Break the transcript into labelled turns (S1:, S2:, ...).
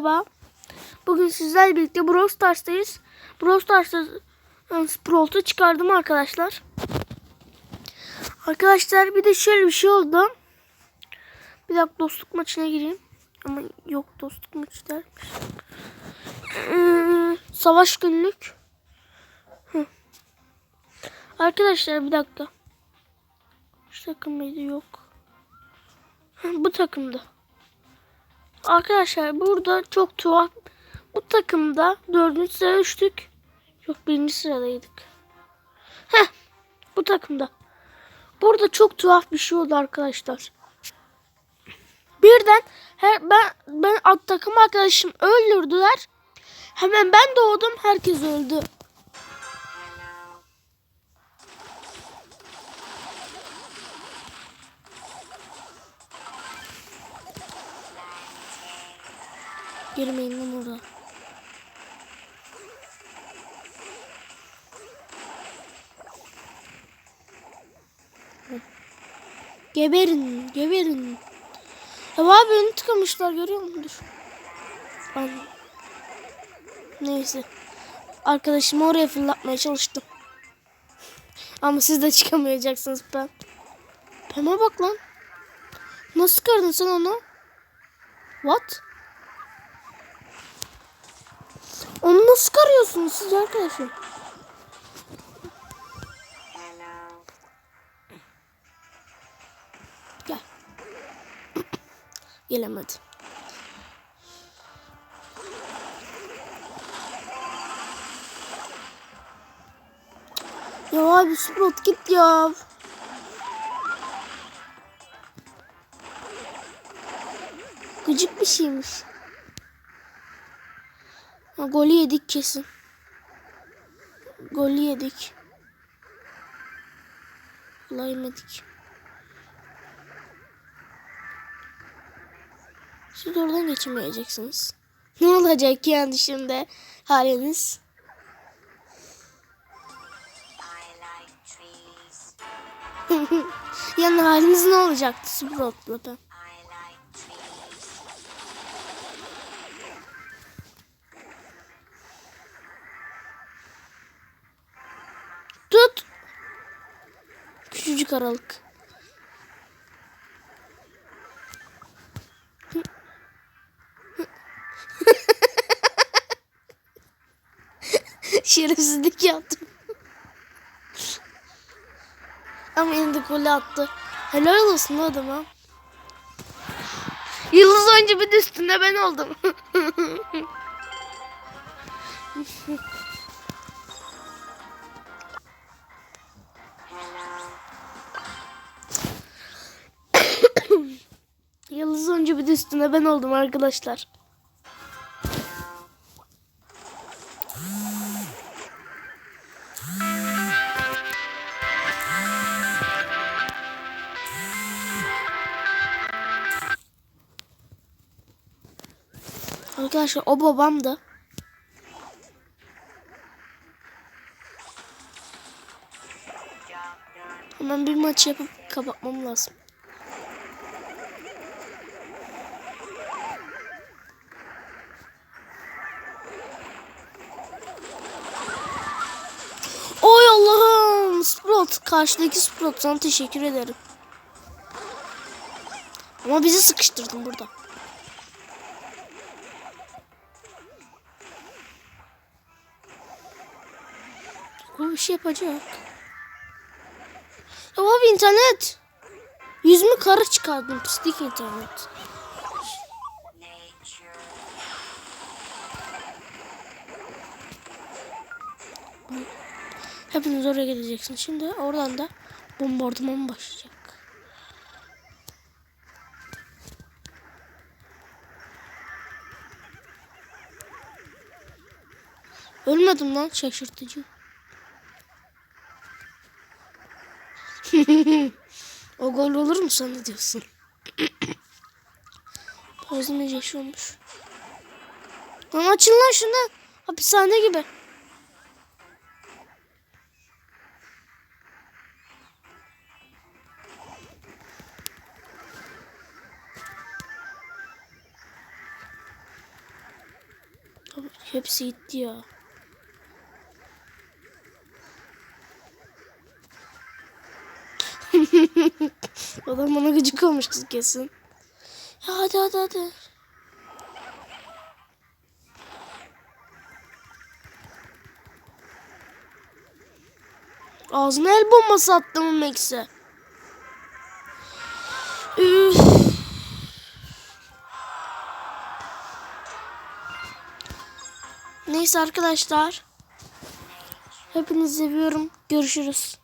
S1: merhaba. Bugün sizlerle birlikte Brawl Stars'tayız. Brawl Stars'ta e, Sprout'u çıkardım arkadaşlar. Arkadaşlar bir de şöyle bir şey oldu. Bir dakika dostluk maçına gireyim. Ama yok dostluk maçı dermiş. Ee, savaş günlük. Hı. Arkadaşlar bir dakika. Şu takım mıydı? Yok. Hı, Bu takımda. Arkadaşlar burada çok tuhaf. Bu takımda dördüncü sıraya düştük. Yok birinci sıradaydık. Heh bu takımda. Burada çok tuhaf bir şey oldu arkadaşlar. Birden her, ben ben at takım arkadaşım öldürdüler. Hemen ben doğdum herkes öldü. Girmeyin lan oraya. Geberin, geberin. Ya abi beni tıkamışlar görüyor musun? Ay. Neyse. Arkadaşımı oraya fırlatmaya çalıştım. Ama siz de çıkamayacaksınız ben. Pema bak lan. Nasıl kırdın sen onu? What? Onu nasıl karıyorsunuz siz arkadaşım? Gel. Gelemedi. Ya abi Sprout git ya. Gıcık bir şeymiş. Ha, golü yedik kesin. Golü yedik. Vallahi yemedik. Siz oradan geçemeyeceksiniz. Ne olacak yani şimdi haliniz? yani haliniz ne olacaktı Sprout'la ben? Küçücük aralık. Şerefsizlik yaptım. Ama yine de golü attı. Helal olsun adama. Yıldız oyuncu bir de üstünde ben oldum. bir üstüne ben oldum arkadaşlar. Arkadaşlar o babam da. Hemen bir maç yapıp kapatmam lazım. Sprout. Karşıdaki Sprout sana teşekkür ederim. Ama bizi sıkıştırdın burada. Bu bir şey yapacak. Ya abi internet. Yüzümü kara çıkardım pislik internet. Hepiniz oraya gideceksiniz. Şimdi oradan da bombardıman başlayacak. Ölmedim lan şaşırtıcı. o gol olur mu sana diyorsun? Bozdum yaşıyormuş. Lan açın lan şunu. Hapishane gibi. Hepsi gitti ya. Adam bana gıcık olmuş kız kesin. Ya hadi hadi hadi. Ağzına el bombası attım Max'e. Neyse arkadaşlar. Hepinizi seviyorum. Görüşürüz.